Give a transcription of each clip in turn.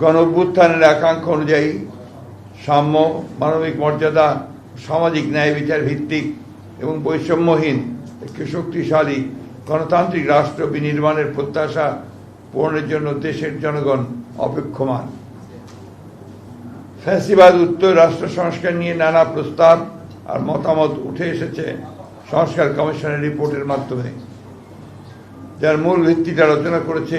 গণ অভ্যুত্থানের একাঙ্ক্ষ অনুযায়ী সাম্য, মানবিক মর্যাদা, সামাজিক ন্যায় বিচার ভিত্তিক এবং বৈষম্যহীন একটি শক্তিশালী গণতান্ত্রিক রাষ্ট্র বিনির্মাণের প্রত্যাশা পূরণের জন্য দেশের জনগণ অপেক্ষমান। ফ্যাসিবাদ উত্তর রাষ্ট্র সংস্কার নিয়ে নানা প্রস্তাব আর মতামত উঠে এসেছে সংস্কার কমিশনের রিপোর্টের মাধ্যমে। যার মূল ভিত্তিটা রচনা করেছে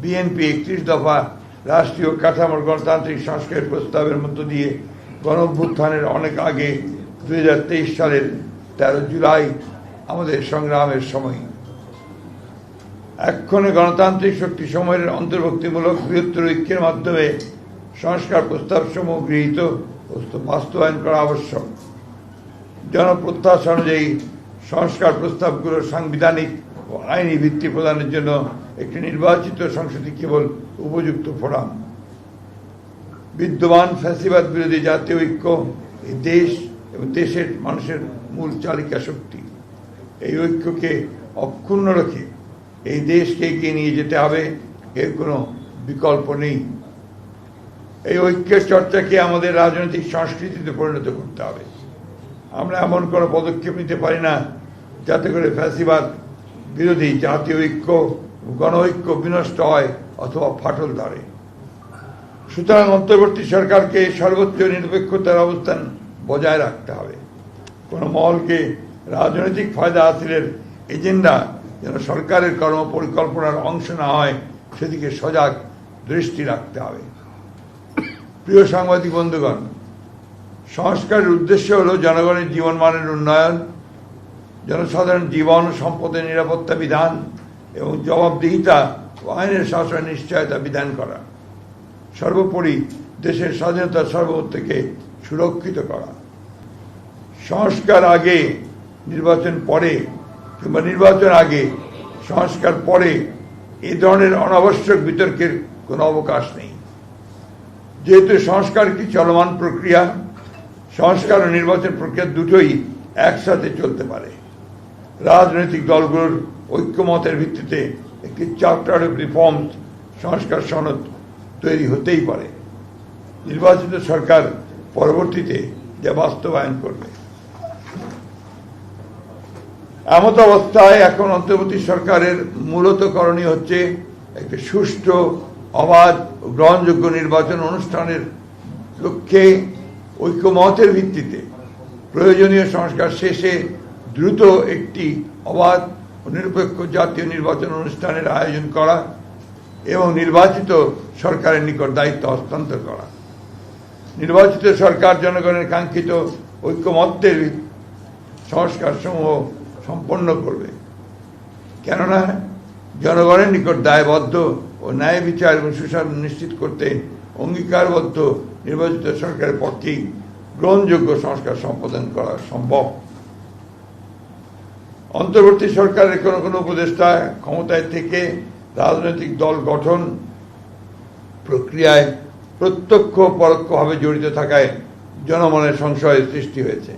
বিএনপি একত্রিশ দফা রাষ্ট্রীয় কাঠামোর গণতান্ত্রিক সংস্কারের প্রস্তাবের মধ্য দিয়ে গণ অনেক আগে দু হাজার তেইশ সালের তেরো জুলাই আমাদের সংগ্রামের সময়। এক্ষণে গণতান্ত্রিক শক্তি সময়ের অন্তর্ভুক্তিমূলক বৃহত্তর ঐক্যের মাধ্যমে সংস্কার প্রস্তাব সমূহ গৃহীত বাস্তবায়ন করা আবশ্যক। জনপ্রত্যাশা অনুযায়ী সংস্কার প্রস্তাবগুলো সাংবিধানিক ও আইনি ভিত্তি প্রদানের জন্য একটি নির্বাচিত সংসদই কেবল উপযুক্ত ফোরাম। বিদ্যমান ফ্যাসিবাদ বিরোধী জাতীয় ঐক্য এই দেশ এবং দেশের মানুষের মূল চালিকা শক্তি। এই ঐক্যকে অক্ষুণ্ণ রেখে এই দেশকে এগিয়ে নিয়ে যেতে হবে, এর কোনো বিকল্প নেই। এই ঐক্যের চর্চাকে আমাদের রাজনৈতিক সংস্কৃতিতে পরিণত করতে হবে। আমরা এমন কোনো পদক্ষেপ নিতে পারি না, যাতে করে ফ্যাসিবাদ বিরোধী জাতীয় ঐক্য গণ ঐক্য বিনষ্ট হয় অথবা ফাটল ধরে। সুতরাং অন্তর্বর্তী সরকারকে সর্বোচ্চ নিরপেক্ষতার অবস্থান বজায় রাখতে হবে। কোন মহলকে রাজনৈতিক ফায়দা হাসিলের এজেন্ডা যেন সরকারের কর্ম পরিকল্পনার অংশ না হয়, সেদিকে সজাগ দৃষ্টি রাখতে হবে। প্রিয় সাংবাদিক বন্ধুগণ, সংস্কারের উদ্দেশ্য হল জনগণের জীবনমানের উন্নয়ন, জনসাধারণ জীবন সম্পদের নিরাপত্তা বিধান এবং জবাবদিহিতা ও আইনের শাসন নিশ্চয়তা বিধান করা। সর্বোপরি দেশের স্বাধীনতা সর্বত্রকে সুরক্ষিত করা। সংস্কার আগে নির্বাচন পরে কিংবা নির্বাচন আগে, সংস্কার পরে এ ধরনের অনাবশ্যক বিতর্কের কোনো অবকাশ নেই। যেহেতু সংস্কার একটি চলমান প্রক্রিয়া, সংস্কার ও নির্বাচন প্রক্রিয়া দুটোই একসাথে চলতে পারে। রাজনৈতিক দলগুলোর ঐক্যমতের ভিত্তিতে একটি চার্টার অফ রিফর্মস সংস্কার সনদ তৈরি হতেই পারে। নির্বাচিত সরকার পরবর্তীতে যা বাস্তবায়ন করবে। এমত অবস্থায় এখন অন্তর্বর্তী সরকারের মূলত করণীয় হচ্ছে একটি সুষ্ঠু, অবাধ গ্রহণযোগ্য নির্বাচন অনুষ্ঠানের লক্ষ্যে ঐক্যমতের ভিত্তিতে প্রয়োজনীয় সংস্কার শেষে দ্রুত একটি অবাধ নিরপেক্ষ জাতীয় নির্বাচন অনুষ্ঠানের আয়োজন করা এবং নির্বাচিত সরকারের নিকট দায়িত্ব হস্তান্তর করা। নির্বাচিত সরকার জনগণের কাঙ্ক্ষিত ঐক্যমত্যের সংস্কার সমূহ সম্পন্ন করবে। কেননা জনগণের নিকট দায়বদ্ধ ও ন্যায় বিচার এবং সুশাসন নিশ্চিত করতে অঙ্গীকারবদ্ধ নির্বাচিত সরকারের পক্ষেই গ্রহণযোগ্য সংস্কার সম্পাদন করা সম্ভব। অন্তর্বর্তী সরকারের কোনো কোনো উপদেষ্টা ক্ষমতায় থেকে রাজনৈতিক দল গঠন প্রক্রিয়ায় প্রত্যক্ষ পরোক্ষভাবে জড়িত থাকায় জনমনের সংশয়ের সৃষ্টি হয়েছে।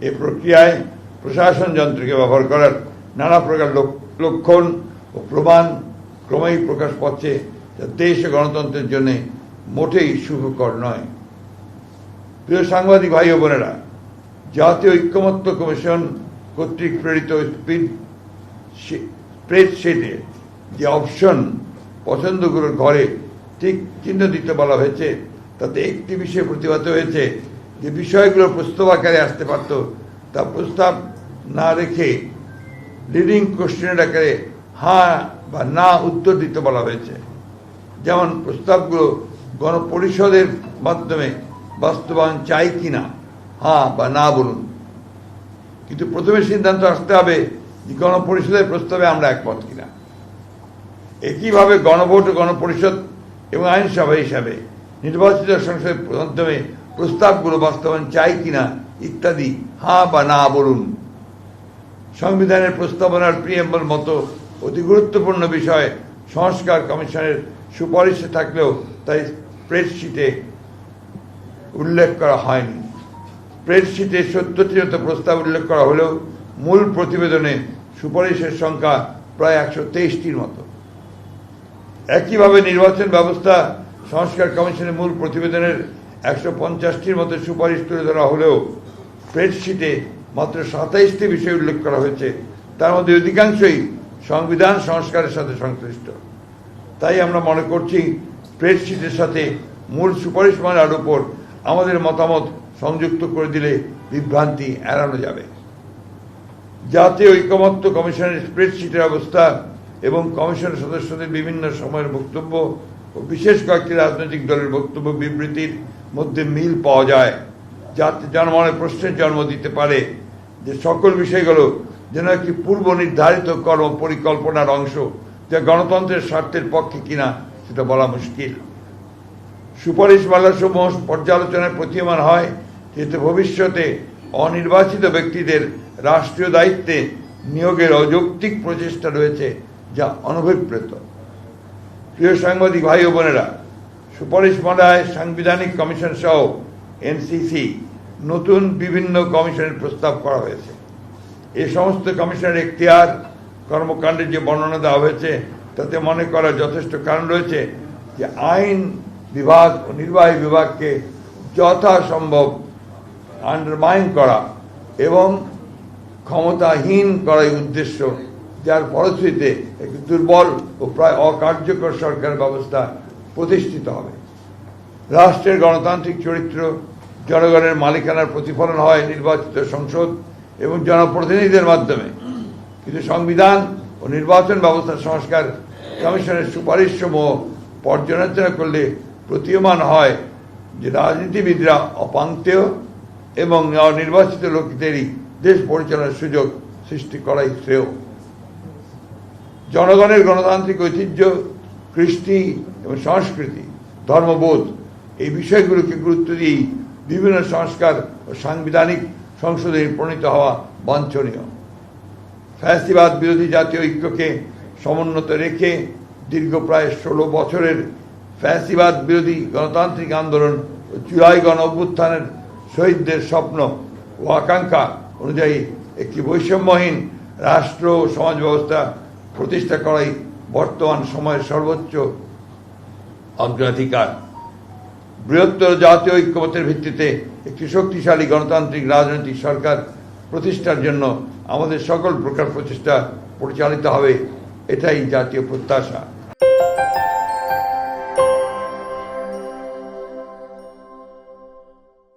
এ প্রক্রিয়ায় প্রশাসন যন্ত্রকে ব্যবহার করার নানা প্রকার লক- লক্ষণ ও প্রমাণ ক্রমেই প্রকাশ পাচ্ছে যা দেশ গণতন্ত্রের জন্য মোটেই শুভকর নয়। প্রিয় সাংবাদিক ভাই ও বোনেরা, জাতীয় ঐক্যমত্য কমিশন কর্তৃক প্রেরিত স্পিড স্প্রেডশিটে যে অপশন পছন্দগুলোর ঘরে ঠিক চিহ্ন দিতে বলা হয়েছে, তাতে একটি বিষয় প্রতিবাদ হয়েছে, যে বিষয়গুলো প্রস্তাব আকারে আসতে পারত, তা প্রস্তাব না রেখে লিডিং কোশ্চেনের আকারে হ্যাঁ বা না উত্তর দিতে বলা হয়েছে। যেমন প্রস্তাবগুলো গণপরিষদের মাধ্যমে বাস্তবায়ন চাই কিনা হ্যাঁ বা না বলুন। কিন্তু প্রথমে সিদ্ধান্ত আসতে হবে যে গণপরিষদের প্রস্তাবে আমরা একমত কিনা। একইভাবে গণভোট গণপরিষদ এবং আইনসভা হিসাবে নির্বাচিত সংসদের মাধ্যমে প্রস্তাবগুলো বাস্তবায়ন চাই কিনা ইত্যাদি হ্যাঁ বা না বলুন। সংবিধানের প্রস্তাবনার প্রিয়েম্বল মতো অতি গুরুত্বপূর্ণ বিষয় সংস্কার কমিশনের সুপারিশে থাকলেও তাই স্প্রেডশিটে উল্লেখ করা হয়নি। স্প্রেডশিটে সত্তরটি মতো প্রস্তাব উল্লেখ করা হলেও মূল প্রতিবেদনে সুপারিশের সংখ্যা প্রায় একশো তেইশটির মতো। একইভাবে নির্বাচন ব্যবস্থা সংস্কার কমিশনের মূল প্রতিবেদনের একশো পঞ্চাশটির মতো সুপারিশ তুলে ধরা হলেও স্প্রেডশিটে মাত্র সাতাইশটি বিষয় উল্লেখ করা হয়েছে। তার মধ্যে অধিকাংশই সংবিধান সংস্কারের সাথে সংশ্লিষ্ট। তাই আমরা মনে করছি স্প্রেডশিটের সাথে মূল সুপারিশ মানার উপর আমাদের মতামত সংযুক্ত করে দিলে বিভ্রান্তি এড়ানো যাবে। জাতীয় ঐকমত্য কমিশনের স্প্রেডশিটের অবস্থা এবং কমিশনের সদস্যদের বিভিন্ন সময়ের বক্তব্য ও বিশেষ কয়েকটি রাজনৈতিক দলের বক্তব্য বিবৃতির মধ্যে মিল পাওয়া যায়। যাতে জনমনে প্রশ্নের জন্ম দিতে পারে যে সকল বিষয়গুলো যেন একটি পূর্ব নির্ধারিত কর্ম পরিকল্পনার অংশ যা গণতন্ত্রের স্বার্থের পক্ষে কিনা সেটা বলা মুশকিল। সুপারিশ মালাসমূহ পর্যালোচনায় প্রতীয়মান হয় যেহেতু ভবিষ্যতে অনির্বাচিত ব্যক্তিদের রাষ্ট্রীয় দায়িত্বে নিয়োগের অযৌক্তিক প্রচেষ্টা রয়েছে যা অনভিপ্রেত। প্রিয় সাংবাদিক ভাই ও বোনেরা, সুপারিশ মালায় সাংবিধানিক কমিশন সহ এনসিসি নতুন বিভিন্ন কমিশনের প্রস্তাব করা হয়েছে। এ সমস্ত কমিশনের এখতিয়ার কর্মকাণ্ডের যে বর্ণনা দেওয়া হয়েছে, তাতে মনে করার যথেষ্ট কারণ রয়েছে যে আইন বিভাগ ও নির্বাহী বিভাগকে যথাসম্ভব আন্ডারমাইন করা এবং ক্ষমতাহীন করাই উদ্দেশ্য, যার ফলশ্রুতিতে একটি দুর্বল ও প্রায় অকার্যকর সরকার ব্যবস্থা প্রতিষ্ঠিত হবে। রাষ্ট্রের গণতান্ত্রিক চরিত্র, জনগণের মালিকানার প্রতিফলন হয় নির্বাচিত সংসদ এবং জনপ্রতিনিধিদের মাধ্যমে। কিন্তু সংবিধান ও নির্বাচন ব্যবস্থা সংস্কার কমিশনের সুপারিশ সমূহ পর্যালোচনা করলে প্রতীয়মান হয় যে রাজনীতিবিদরা অপাঙ্ক্তেয় এবং নির্বাচিত লোকদেরই দেশ পরিচালনার সুযোগ সৃষ্টি করাই শ্রেয়। জনগণের গণতান্ত্রিক ঐতিহ্য, কৃষ্টি এবং সংস্কৃতি, ধর্মবোধ এই বিষয়গুলোকে গুরুত্ব দিয়েই বিভিন্ন সংস্কার ও সাংবিধানিক সংসদে প্রণীত হওয়া বাঞ্ছনীয়। ফ্যাসিবাদ বিরোধী জাতীয় ঐক্যকে সমুন্নত রেখে দীর্ঘ প্রায় ষোলো বছরের ফ্যাসিবাদ বিরোধী গণতান্ত্রিক আন্দোলন ও জুলাই গণ অভ্যুত্থানের শহীদদের স্বপ্ন ও আকাঙ্ক্ষা অনুযায়ী একটি বৈষম্যহীন রাষ্ট্র ও সমাজ ব্যবস্থা প্রতিষ্ঠা করাই বর্তমান সময়ের সর্বোচ্চ অগ্রাধিকার বৃহত্তর জাতীয় ঐক্যমতের ভিত্তিতে একটি শক্তিশালী গণতান্ত্রিক রাজনৈতিক সরকার প্রতিষ্ঠার জন্য আমাদের সকল প্রকার প্রচেষ্টা পরিচালিত হবে, এটাই জাতীয় প্রত্যাশা।